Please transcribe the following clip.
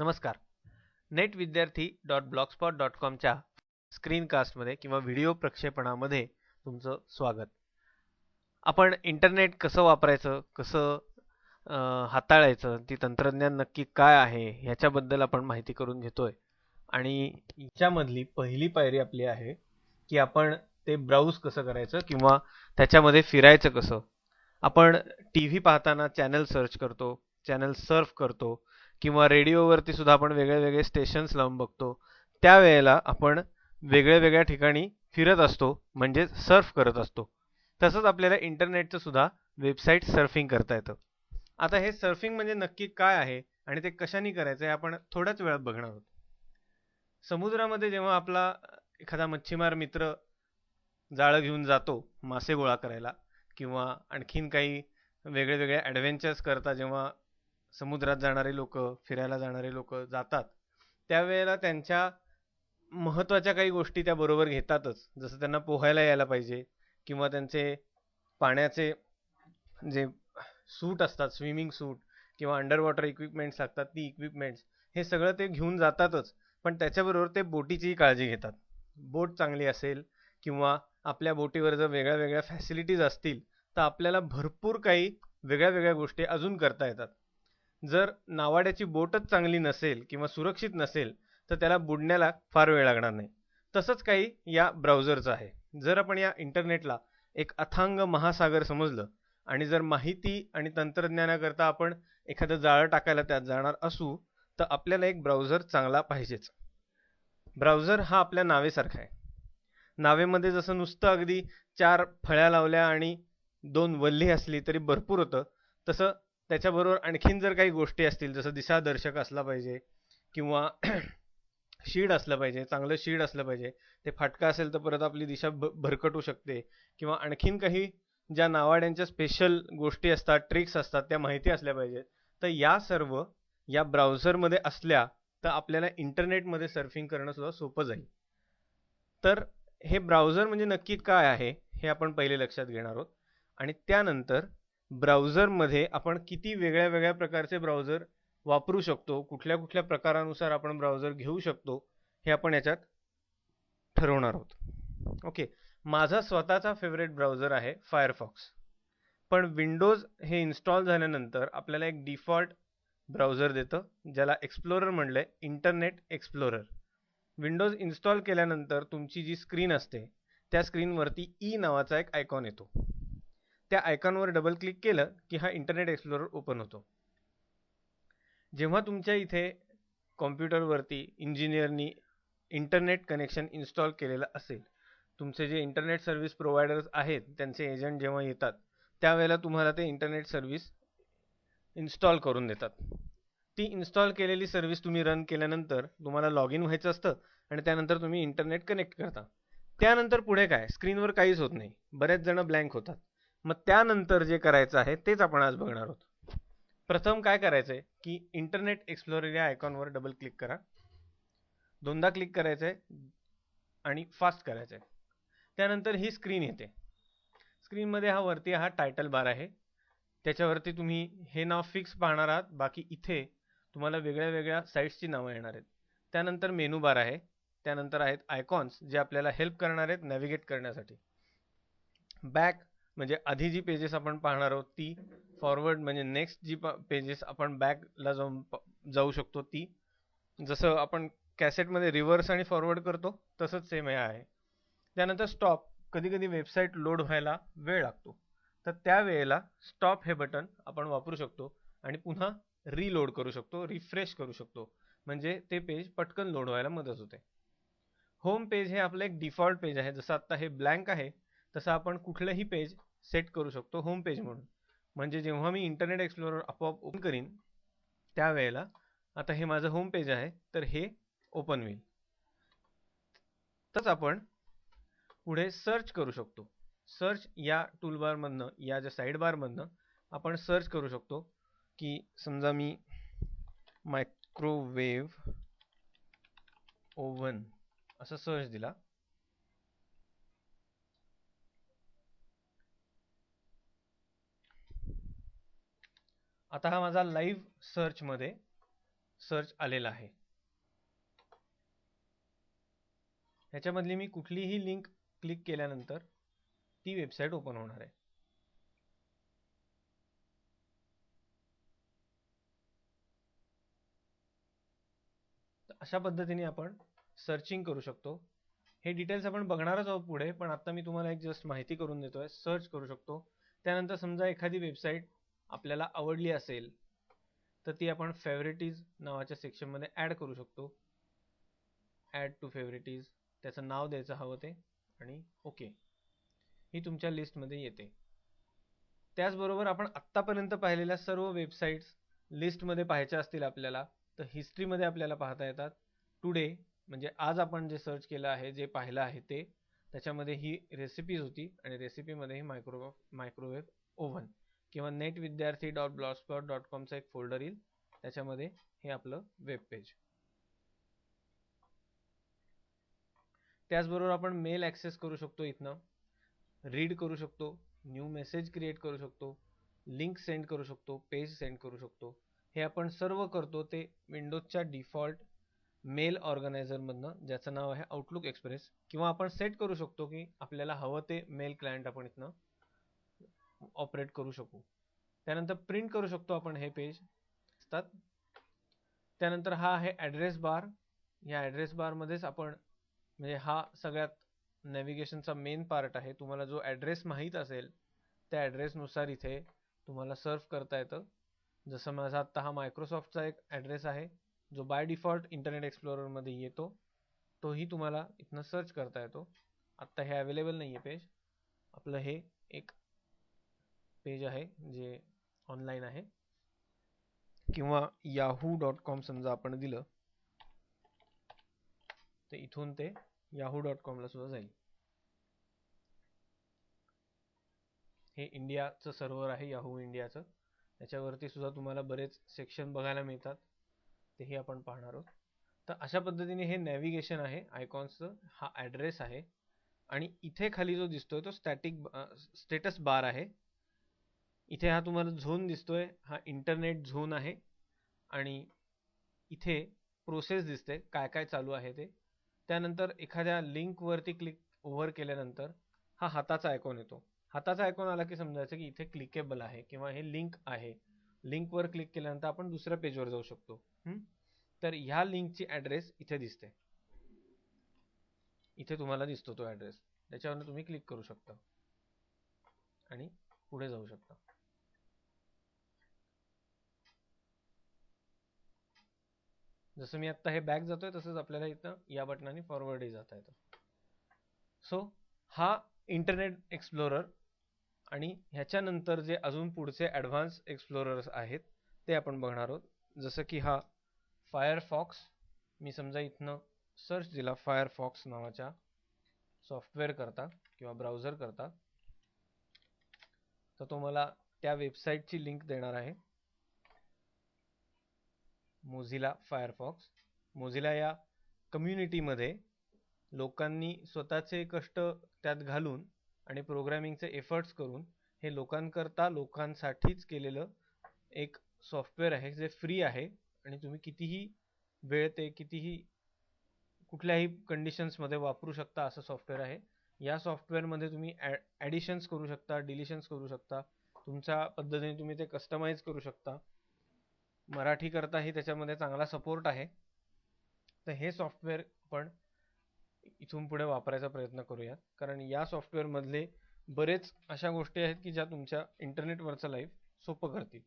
नमस्कार. नेट विद्यार्थी dot Blogspot dot कॉमच्या स्क्रीनकास्टमध्ये किंवा व्हिडिओ प्रक्षेपणामध्ये तुमचं स्वागत. आपण इंटरनेट कसं वापरायचं कसं हाताळायचं ती तंत्रज्ञान नक्की काय आहे ह्याच्याबद्दल आपण माहिती करून घेतोय. आणि याच्यामधली पहिली पायरी आपली आहे की आपण ते ब्राउज कसं करायचं किंवा त्याच्यामध्ये फिरायचं कसं. आपण टी व्ही पाहताना चॅनल सर्च करतो चॅनल सर्फ करतो किंवा रेडिओवरती सुद्धा आपण वेगळे वेगळे स्टेशन्स लावून बघतो त्यावेळेला आपण वेगळ्या वेगळ्या ठिकाणी फिरत असतो म्हणजे सर्फ करत असतो. तसंच आपल्याला इंटरनेटचं सुद्धा वेबसाईट सर्फिंग करता येतं. आता हे सर्फिंग म्हणजे नक्की काय आहे आणि ते कशाने करायचं हे आपण थोड्याच वेळात बघणार आहोत. समुद्रामध्ये जेव्हा आपला एखादा मच्छीमार मित्र जाळं घेऊन जातो मासे गोळा करायला किंवा आणखीन काही वेगळे वेगळे ॲडव्हेंचर्स करता जेव्हा समुद्रात जाणारे लोक फिरायला जाणारे लोक जातात. त्यावेळेला त्यांच्या महत्त्वाच्या काही गोष्टी त्या बरोबर घेतातच. जसं त्यांना पोहायला यायला पाहिजे किंवा त्यांचे पाण्याचे जे सूट असतात स्विमिंग सूट किंवा अंडर वॉटर इक्विपमेंट्स लागतात ती इक्विपमेंट्स हे सगळं ते घेऊन जातातच. पण त्याच्याबरोबर ते बोटीचीही काळजी घेतात. बोट चांगली असेल किंवा आपल्या बोटीवर जर वेगळ्या वेगळ्या फॅसिलिटीज असतील तर आपल्याला भरपूर काही वेगळ्या वेगळ्या गोष्टी अजून करता येतात. जर नावाड्याची बोटच चांगली नसेल किंवा सुरक्षित नसेल तर त्याला बुडण्याला फार वेळ लागणार नाही. तसंच काही या ब्राउझरचं आहे. जर आपण या इंटरनेटला एक अथांग महासागर समजलं आणि जर माहिती आणि तंत्रज्ञानाकरता आपण एखादं जाळं टाकायला त्यात जाणार असू तर आपल्याला एक ब्राउझर चांगला पाहिजेच. ब्राउझर हा आपल्या नावेसारखा आहे. नावेमध्ये जसं नुसतं अगदी चार फळ्या लावल्या आणि दोन वल्ली असली तरी भरपूर होतं तसं त्याच्याबरोबर आणखीन जर काही गोष्टी असतील जसं दिशादर्शक असला पाहिजे किंवा शीड असलं पाहिजे चांगलं शीड असलं पाहिजे ते फाटका असेल तर परत आपली दिशा भ भरकटू शकते. किंवा आणखीन काही ज्या नावाड्यांच्या स्पेशल गोष्टी असतात ट्रिक्स असतात त्या माहिती असल्या पाहिजेत. तर या सर्व या ब्राउझरमध्ये असल्या तर आपल्याला इंटरनेटमध्ये सर्फिंग करणं सुद्धा सोपं जाईल. तर हे ब्राउझर म्हणजे नक्की काय आहे हे आपण पहिले लक्षात घेणार आहोत. आणि त्यानंतर ब्राउझरमध्ये आपण किती वेगळ्या वेगळ्या प्रकारचे ब्राउझर वापरू शकतो कुठल्या कुठल्या प्रकारानुसार आपण ब्राउझर घेऊ शकतो हे आपण याच्यात ठरवणार आहोत. ओके माझा स्वतःचा फेवरेट ब्राउझर आहे फायरफॉक्स पण विंडोज हे इन्स्टॉल झाल्यानंतर आपल्याला एक डिफॉल्ट ब्राउझर देतं ज्याला एक्सप्लोरर आहे इंटरनेट एक्सप्लोरर विंडोज इन्स्टॉल केल्यानंतर तुमची जी स्क्रीन असते त्या स्क्रीनवरती ई e नावाचा एक आयकॉन येतो. त्या आयकॉनवर डबल क्लिक केलं की हा इंटरनेट एक्सप्लोरर ओपन होतो. जेव्हा तुमच्या इथे कॉम्प्युटरवरती इंजिनियरनी इंटरनेट कनेक्शन इन्स्टॉल केलेलं असेल तुमचे जे इंटरनेट सर्व्हिस प्रोव्हायडर्स आहेत त्यांचे एजंट जेव्हा येतात त्यावेळेला तुम्हाला ते इंटरनेट सर्व्हिस इन्स्टॉल करून देतात. ती इन्स्टॉल केलेली सर्व्हिस तुम्ही रन केल्यानंतर तुम्हाला लॉग इन व्हायचं असतं आणि त्यानंतर तुम्ही इंटरनेट कनेक्ट करता. त्यानंतर पुढे काय? स्क्रीनवर काहीच होत नाही. बरेच जण ब्लँक होतात. मग त्यानंतर जे करायचं आहे तेच आपण आज बघणार आहोत. प्रथम काय करायचंय की इंटरनेट एक्सप्लोरर या आयकॉनवर डबल क्लिक करा. दोनदा क्लिक करायचंय आणि फास्ट करायचंय. त्यानंतर ही स्क्रीन येते. स्क्रीनमध्ये हा वरती हा टायटल बार आहे. त्याच्यावरती तुम्ही हे नाव फिक्स पाहणार आहात. बाकी इथे तुम्हाला वेगळ्या वेगळ्या साईट्सची नावं येणार आहेत. त्यानंतर मेनू बार आहे. त्यानंतर आहेत आयकॉन्स जे आपल्याला हेल्प करणार आहेत नॅव्हिगेट करण्यासाठी. बॅक म्हणजे आधी जी पेजेस आपण पाहणार आहोत ती फॉरवर्ड म्हणजे नेक्स्ट जी पेजेस आपण बॅकला जाऊन जाऊ शकतो ती. जसं आपण कॅसेटमध्ये रिव्हर्स आणि फॉरवर्ड करतो तसंच सेम हे आहे. त्यानंतर स्टॉप कधी कधी वेबसाईट लोड व्हायला वेळ लागतो. तर त्यावेळेला स्टॉप हे बटन आपण वापरू शकतो आणि पुन्हा रीलोड करू शकतो रिफ्रेश करू शकतो. म्हणजे ते पेज पटकन लोड व्हायला मदत होते. होम पेज हे आपलं एक डिफॉल्ट पेज आहे. जसं आत्ता हे ब्लँक आहे तसं आपण कुठलंही पेज सेट करू शकतो होम पेज म्हणून. म्हणजे जेव्हा मी इंटरनेट एक्सप्लोरर आपोआप ओपन करीन त्यावेळेला आता हे माझं होम पेज आहे तर हे ओपन होईल. तसंच आपण पुढे सर्च करू शकतो. सर्च या टूलबारमधनं या ज्या साईडबारमधनं आपण सर्च करू शकतो की समजा मी मायक्रोवेव्ह ओव्हन असं सर्च दिला. आता हा माझा लाईव्ह सर्चमध्ये सर्च आलेला आहे. ह्याच्यामधली मी कुठलीही लिंक क्लिक केल्यानंतर ती वेबसाईट ओपन होणार आहे. अशा पद्धतीने आपण सर्चिंग करू शकतो. हे डिटेल्स आपण बघणारच आहोत पुढे पण आता मी तुम्हाला एक जस्ट माहिती करून देतोय. सर्च करू शकतो. त्यानंतर समजा एखादी वेबसाईट आपल्याला आवडली असेल तर ती आपण फेवरेटीज नावाच्या सेक्शनमध्ये ॲड करू शकतो. ॲड टू फेवरेटीज त्याचं नाव द्यायचं हवं ते आणि ओके ही तुमच्या लिस्टमध्ये येते. त्याचबरोबर आपण आत्तापर्यंत पाहिलेल्या सर्व वेबसाईट्स लिस्टमध्ये पाहायच्या असतील आपल्याला तर हिस्ट्रीमध्ये आपल्याला पाहता येतात. टुडे म्हणजे आज आपण जे सर्च केलं आहे जे पाहिलं आहे ते त्याच्यामध्ये ही रेसिपीज होती आणि रेसिपीमध्ये ही मायक्रो मायक्रोवेव्ह ओव्हन किंवा नेट विद्यार्थी डॉट ब्लॉस्पॉट डॉट कॉमचा एक फोल्डर येईल. त्याच्यामध्ये हे आपलं वेब पेज त्याचबरोबर आपण मेल ॲक्सेस करू शकतो इथनं. रीड करू शकतो. न्यू मेसेज क्रिएट करू शकतो. लिंक सेंड करू शकतो. पेज सेंड करू शकतो. हे आपण सर्व करतो ते विंडोजच्या डिफॉल्ट मेल ऑर्गनायझरमधनं ज्याचं नाव आहे आउटलुक एक्सप्रेस किंवा आपण सेट करू शकतो की आपल्याला हवं ते मेल क्लायंट आपण इथनं ऑपरेट करू शकू. त्यानंतर प्रिंट करू शकतो आपण हे पेज असतात. त्यानंतर हा आहे ॲड्रेस बार या ॲड्रेस बारमध्येच आपण म्हणजे हा सगळ्यात नॅव्हिगेशनचा मेन पार्ट आहे. तुम्हाला जो ॲड्रेस माहीत असेल त्या ॲड्रेसनुसार इथे तुम्हाला सर्व करता येतं. जसं माझा आत्ता हा मायक्रोसॉफ्टचा एक ॲड्रेस आहे जो बाय डिफॉल्ट इंटरनेट एक्सप्लोररमध्ये येतो. तोही तुम्हाला इथनं सर्च करता येतो. आत्ता हे अवेलेबल नाही आहे पेज आपलं हे एक पेज आहे जे ऑनलाईन आहे. किंवा याहू डॉट कॉम समजा आपण दिलं तर इथून ते याहू डॉट कॉमला सुद्धा जाईल. हे इंडियाचं सर्व्हर आहे याहू इंडियाचं त्याच्यावरती सुद्धा तुम्हाला बरेच सेक्शन बघायला मिळतात. तेही आपण पाहणार आहोत. तर अशा पद्धतीने हे नॅव्हिगेशन आहे आयकॉन्सचं हा ॲड्रेस आहे. आणि इथे खाली जो दिसतोय तो स्टॅटिक स्टेटस बार आहे. इथे हा तुम्हाला झोन दिसतोय हा इंटरनेट झोन आहे आणि इथे प्रोसेस दिसते काय काय चालू आहे ते. त्यानंतर एखाद्या लिंकवरती क्लिक ओव्हर केल्यानंतर हा हाताचा आयकॉन येतो. हाताचा आयकॉन आला की समजायचं की इथे क्लिकेबल आहे किंवा हे लिंक आहे. लिंकवर क्लिक केल्यानंतर आपण दुसऱ्या पेजवर जाऊ शकतो. तर ह्या लिंकची ॲड्रेस इथे दिसते. इथे तुम्हाला दिसतो तो ॲड्रेस त्याच्यावर तुम्ही क्लिक करू शकता आणि पुढे जाऊ शकता. जसं मी आत्ता हे बॅक जातोय तसंच आपल्याला इथं या बटनाने फॉरवर्डही जाता येतं. सो हा इंटरनेट एक्सप्लोरर आणि ह्याच्यानंतर जे अजून पुढचे ॲडव्हान्स एक्सप्लोरर्स आहेत ते आपण बघणार आहोत. जसं की हा फायरफॉक्स मी समजा इथनं सर्च दिला फायरफॉक्स नावाच्या सॉफ्टवेअर करता किंवा ब्राउझर करता तर तो मला त्या वेबसाईटची लिंक देणार आहे. Mozilla Firefox. मोझिला या कम्युनिटीमध्ये लोकांनी स्वतःचे कष्ट त्यात घालून आणि प्रोग्रॅमिंगचे एफर्ट्स करून हे लोकांकरता लोकांसाठीच केलेलं एक सॉफ्टवेअर आहे जे फ्री आहे आणि तुम्ही कितीही वेळ ते कितीही कुठल्याही कंडिशन्समध्ये वापरू शकता असं सॉफ्टवेअर आहे. या सॉफ्टवेअरमध्ये तुम्ही ॲ ॲडिशन्स करू शकता डिलिशन्स करू शकता. तुमच्या पद्धतीने तुम्ही ते कस्टमाइज करू शकता. मराठीकरताही त्याच्यामध्ये चांगला सपोर्ट आहे. तर हे सॉफ्टवेअर आपण इथून पुढे वापरायचा प्रयत्न करूयात. कारण या सॉफ्टवेअरमधले बरेच अशा गोष्टी आहेत की ज्या तुमच्या इंटरनेटवरचं लाईफ सोपं करतील.